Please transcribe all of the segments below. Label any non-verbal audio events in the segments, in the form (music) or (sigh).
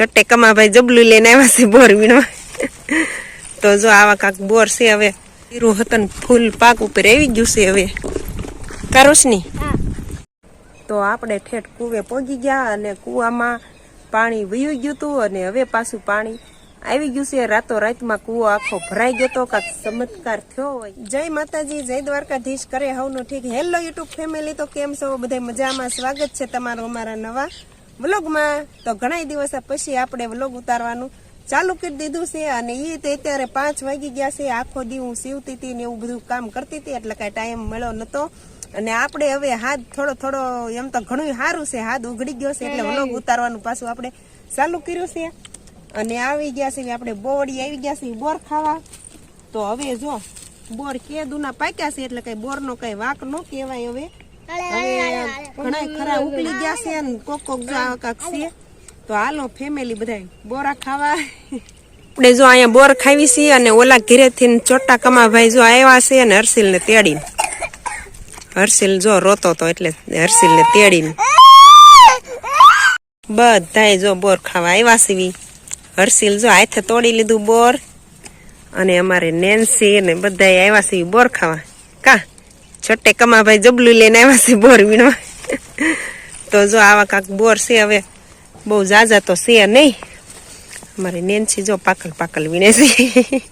છટ્ટે કમાભાઈ જબલું લઈને આવ્યા છે બોર વીણવા તો જો આવા કાંક બોર છે હવે. હીરું હતન ફૂલ પાક ઉપર આવી ગયું છે હવે. કારોશની તો આપણે ઠેઠ કૂવે પહોંચી ગયા અને કૂવામાં પાણી વયું ગયું હતું અને હવે પાછું પાણી આવી ગયું છે. રાતો રાતમાં કૂવો આખો ભરાઈ ગયો તો કાંક ચમત્કાર થયો હોય. જય માતાજી જય દ્વારકાધીશ. કરે હવનું ઠીક. હેલો યુટ્યુબ ફેમિલી તો કેમ છો? બધા મજામાં? સ્વાગત છે તમારું અમારા નવા વ્લોગમાં તો ઘણા દિવસ પછી આપણે વ્લોગ ઉતારવાનું ચાલુ કરી દીધું છે અને એ તે અત્યારે પાંચ વાગી ગયા છે. આખો દી હું સીવતી હતી ને એવું બધું કામ કરતી હતી એટલે કાંઈ ટાઈમ મળ્યો નતો અને આપણે હવે હાથ થોડો થોડો એમ તો ઘણું સારું છે. હાથ ઉઘડી ગયો છે એટલે વ્લોગ ઉતારવાનું પાછું આપણે ચાલુ કર્યું છે. અને આવી ગયા છે, આપણે બોડી આવી ગયા છે, બોર ખાવા. તો હવે જો, બોર કેદુના પાક્યા છે એટલે કઈ બોર નો કઈ વાક નો કહેવાય હવે હવે. ઘણા ખરા ઉકલી ગયા છે ને કોક કોક જો આવા કાંક છે. તો હાલો ફેમિલી બધા બોરા ખાવા. આપણે જો અહીંયા બોર ખાવી છીએ અને ઓલા ઘરેથી ચોટા કમાભાઈ જો આવ્યા છે અને હર્ષિલ ને તેડીને. હર્ષિલ જો રોતો તો એટલે હર્ષિલ ને તેડીને. બધાય જો બોર ખાવા આવ્યા સીવી હર્ષિલ જો હાથે તોડી લીધું બોર. અને અમારે નેન્સી ને બધાય આવ્યા છે બોર ખાવા. કા? છટ્ટે કમાભાઈ જબલું લઈને આવ્યા છે બોર વીણવા તો જો આવા કાંક બોર છે હવે, બહુ ઝાઝા તો છે નહીં. અમારી નેનસી જો પાકલ પાકલ વીણે છે.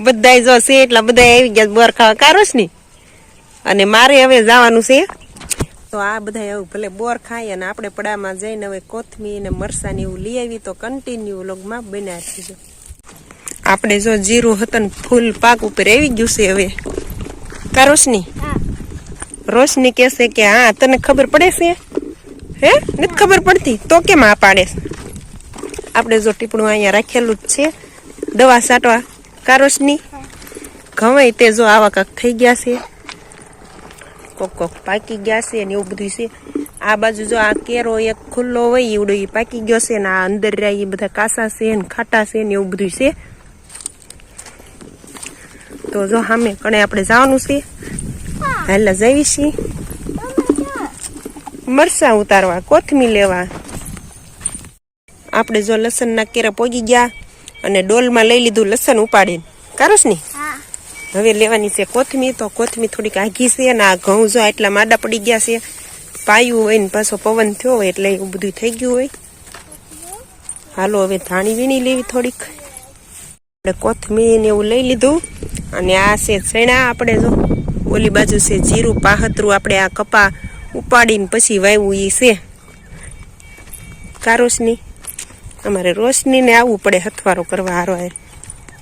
બધાય જો છે એટલા બધા આવી ગયા બોર ખાવા. કારોશની અને મારે હવે જવાનું છે. તો આ બધા એવું ભલે બોર ખાય અને આપણે પડામાં જઈને હવે કોથમી ને મરસા ને એવું લઈ આવી તો કન્ટિન્યુ લોગમાં બન્યા છે આપણે જો જીરું હતું ફૂલ પાક ઉપર આવી ગયું છે હવે. કા રોશની? રોશની કહેશે કે, હા, તને ખબર પડે છે? હે? નથી ખબર પડતી? તો કેમ આ પાડે આપણે જો ટીપણું અહીંયા રાખેલું જ છે. દવા છાંટવા કા રોશની? ઘવાય તે જો આવા કાંક થઈ ગયા છે. કોક કોક પાકી ગયા છે ને એવું બધું છે. આ બાજુ જો આ કેરો એક ખુલ્લો હોય એવડો એ પાકી ગયો છે ને આ અંદર રહ્યા એ બધા કાસા છે ને ખાટા છે ને એવું બધું છે. તો જો સામે કણે આપણે જવાનું છે. હાલા જઈએ છીએ. મરસા ઉતારવા કોથમી લેવા. આપણે જો લસણના કેરા પોગી ગયા અને ડોલમાં લઈ લીધું લસણ ઉપાડીને. કારોસ ને? હવે લેવાની છે કોથમી તો કોથમી થોડીક આઘી છે અને આ ઘઉં જો આટલા માડા પડી ગયા છે. પાયું હોય ને પાછો પવન થયો હોય એટલે એવું બધું થઈ ગયું હોય. હાલો હવે ધાણી વીણી લેવી થોડીક. આપણે કોથમીર ને એવું લઈ લીધું. અને આ છે ચણા આપણે જો ઓલી બાજુ છે જીરું પાહતરું આપણે આ કપા ઉપાડીને પછી વાવ્યું એ છે. કારોશની. અમારે રોશનીને આવવું પડે હથવારો કરવા હારો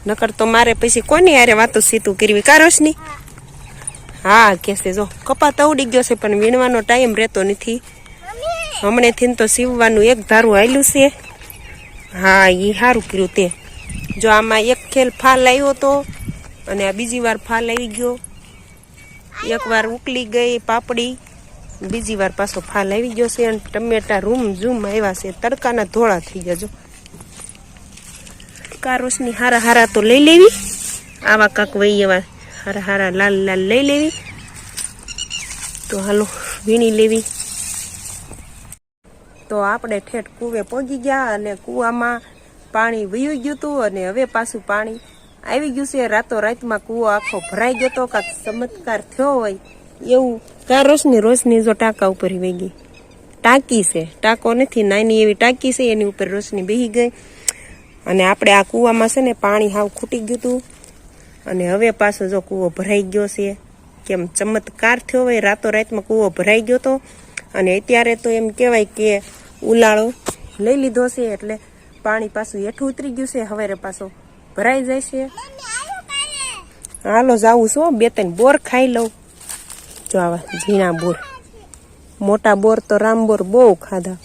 નકર તો મારે પછી કોની હારે વાતો સીતું કરવી? કારોશની? હા કેસે જો, કપા તો ઉડી ગયો છે, પણ વીણવાનો ટાઈમ રહેતો નથી. હમણેથી તો સીવવાનું એક ધારું આવેલું છે. હા એ સારું કર્યું તે. જો આમાં એક ખેલ ફાલ આવ્યો તો અને આ બીજી વાર ફાલ આવી ગયો. એક વાર ઉકલી ગઈ પાપડી. બીજી વાર પાછો ફાલ આવી ગયો છે અને ટમેટા રૂમ ઝૂમ આવ્યા છે. તડકાના ધોળા થઈ ગયા જો. કારોસની હારા હારા તો લઈ લેવી. આવા કાંક વહી એવા હારા હારા લાલ લાલ લઈ લેવી. તો હાલો વીણી લેવી. તો આપણે ઠેઠ કૂવે પહોંચી ગયા અને કૂવામાં પાણી વયું ગયું હતું અને હવે પાછું પાણી આવી ગયું છે રાતો રાતમાં કૂવો આખો ભરાઈ ગયો તો કાંક ચમત્કાર થયો હોય એવું કા રોશની રોશની જો ટાંકા ઉપર વહી ગઈ ટાંકી છે, ટાંકો નથી, નાની એવી ટાંકી છે, એની ઉપર રોશની બેહી ગઈ. અને આપણે આ કૂવામાં છે ને પાણી હાવ ખૂટી ગયું હતું. અને હવે પાછો જો કૂવો ભરાઈ ગયો છે, કેમ ચમત્કાર થયો હોય રાતો રાતમાં કૂવો ભરાઈ ગયો હતો અને અત્યારે તો એમ કહેવાય કે ઉલાળો લઈ લીધો છે, એટલે પાણી પાછું હેઠું ઉતરી ગયું છે હવે પાછો ભરાઈ છે હાલો જાવું છું બે ત્રણ બોર ખાઈ લઉં. જો આવા ઝીણા બોર. મોટા બોર તો રામ બોર બહુ ખાધા.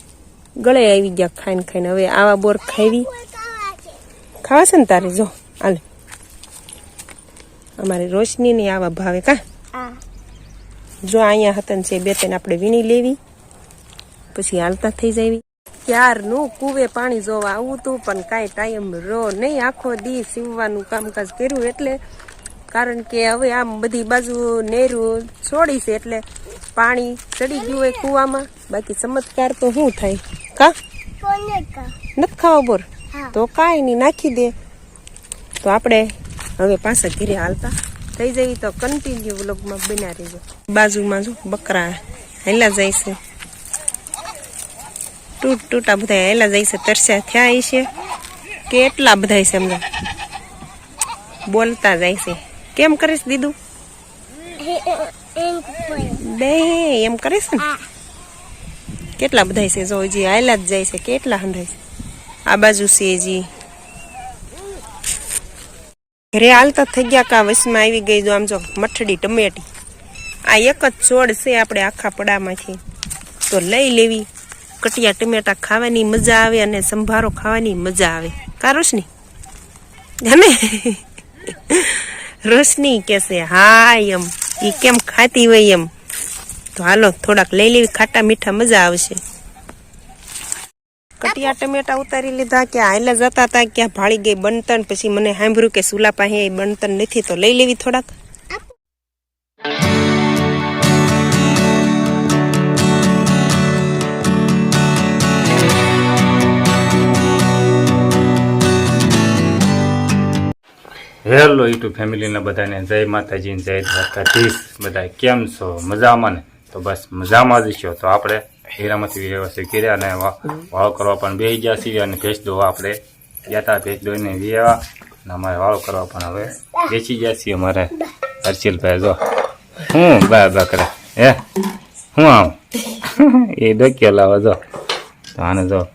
ગળે આવી ગયા ખાઈને ખાઈને. હવે આવા બોર ખાવી ખાવા છે ને તારે? જો હાલ. અમારી રોશની ને આવા ભાવે કા? જો અહીંયા હતા ને છે બે ત્રણ આપણે વીણી લેવી. પછી હાલતા થઈ જાય ક્યારનું કુવે પાણી જોવા આવું તું પણ કાંઈ ટાઈમ રો નહીં. આખો દી સીવવાનું કામકાજ કર્યું એટલે કારણ કે હવે આમ બધી બાજુ નેરું છોડી છે એટલે પાણી ચડી ગયું હોય કૂવામાં. બાકી ચમત્કાર તો શું થાય? કા? નથી ખાવા બોર? તો કાંઈ નહીં નાખી દે. તો આપણે હવે પાછા ઘરે હાલતા. થઈ જવી તો કન્ટિન્યુ વ્લોગમાં બના રહીજો. બાજુમાં જો બકરા હેલા જાય છે. તૂટ તૂટા બધા જાય છે, તરસ્યા થયા છે. કેટલા બધા છે સમજો. બોલતા જાય છે. કેમ કરીશ દીદું? બે એમ કરીશ ને? કેટલા બધા છે જો જી આયલા જ જાય છે, કેટલા હંધાય છે. આ બાજુ છે જી ઘરે હાલતા થઈ ગયા કા વસમાં આવી ગઈ જો આમ જો મઠડી ટમેટી. આ એક જ છોડ છે આપણે આખા પડામાંથી. તો લઈ લેવી. કટિયા ટમેટા ખાવાની મજા આવે અને સંભારો ખાવાની મજા આવે. કા રોશની? હને રોશની કેસે હા, એમ. એ કેમ ખાતી હોય એમ? તો હાલો, થોડાક લઈ લેવી, ખાટા મીઠા મજા આવશે. કટિયા ટમેટા ઉતારી લીધા કે હાલે જતા હતા, ક્યાં ભાળી ગઈ બનતન પછી મને સાંભળ્યું કે સુલા પાસે બનતન નથી, તો લઈ લેવી થોડાક. હેલો યુટ્યુબ ફેમિલીના બધાને જય માતાજી, જય દ્વારકાધીશ. બધા કેમ છો? મજામાં ને? તો બસ મજામાં જ છો. તો આપણે હીરામાંથી વ્યવસ્થિત કર્યા અને વાળો કરવા પણ બેસી ગયા છીએ અને ભેંસ દોવા આપણે ગયા હતા ભેંસ દોઈને વ્યાવા અને અમારે વાળો કરવા પણ હવે બેસી ગયા છીએ અમારે હર્ષિલભાઈ. જો, હું બા બા કરે હે? હું આવું? (laughs) એ ડોક્યો લાવો, જો. તો આને જો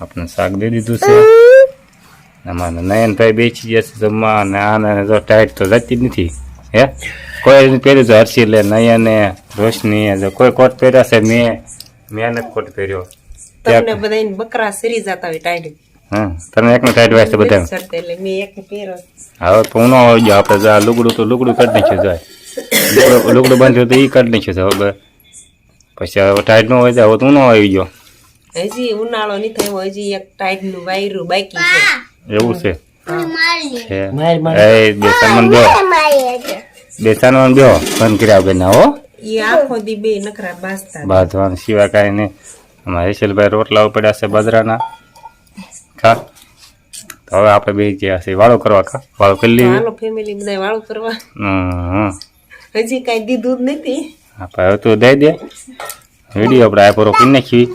આપણે શાક દઈ દીધું છે. અમારે નયનભાઈ બેસી છે જમવા અને આને જો ટાઈટ તો જતી જ નથી હે? કોઈ પહેર્યું છે હર્ષી લે નયને રોશની કોઈ કોટ પહેર્યા છે મેં મેં કોટ પહેર્યો. તમને બધા બકરા સરી જતા હોય ટાઈડ. હા તમે એકનો ટાઈટ વાય છે બધા એટલે મેં એક પહેરો હવે તો ઉનો આવી ગયો આપણે જા લુગડું તો લુગડું કાઢી નાખ્યું જાય લુગડું બાંધ્યું તો એ કાઢી નાખ્યું છે હવે પછી હવે ટાઈટ નો હોય જાય હવે તો હું આવી ગયો. હજી ઉનાળો નહીં થયો હજી એક ટાઈટનું વાયરું બાકી છે. એવું છે. છે. એ બે સન્માન બે બે સન્માન બે કર્યા વગર હો. એ આખો દી બે નકરા બાસતા બાંધવાનું સિવાય કાંઈ નહીં. અમારે હેશલભાઈ રોટલા પડ્યા છે બાજરાના ખા. તો હવે આપણે બે ગયા છે વાળો કરવા ખા. વાળો કરી લઈએ. હાલો ફેમિલી બધા વાળું કરવા. હમ હજી કઈ દીધું જ નથી. આપણે હવે તું દઈ દે. વીડિયો આપણે આ પૂરો કરી નાખી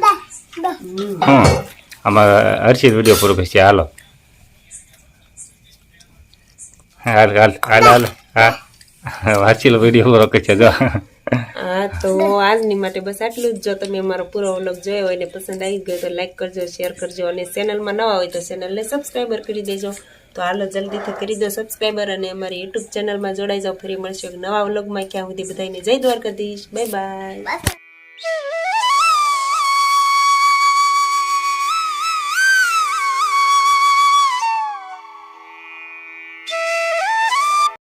હમ. આમાં હર્ષિત વીડિયો પૂરો પછી હાલો. હાલ હાલ હાલ હાલ. હા. હર્ષિલ વીડિયો પૂરો કરશે જો. હા તો આજની માટે બસ આટલું જ. જો તમે અમારો પૂરો વ્લોગ જોયો હોય ને પસંદ આવી ગયો તો લાઈક કરજો શેર કરજો અને ચેનલમાં નવા હોય તો ચેનલને સબસ્ક્રાઈબર કરી દેજો. તો હાલો જલ્દીથી કરી દો સબસ્ક્રાઈબર અને અમારી યુટ્યુબ ચેનલમાં જોડાઈ જાઓ. ફરી મળશે નવા નવા વ્લોગમાં. ક્યાં સુધી બધાને જય દ્વારકાધીશ. Bye bye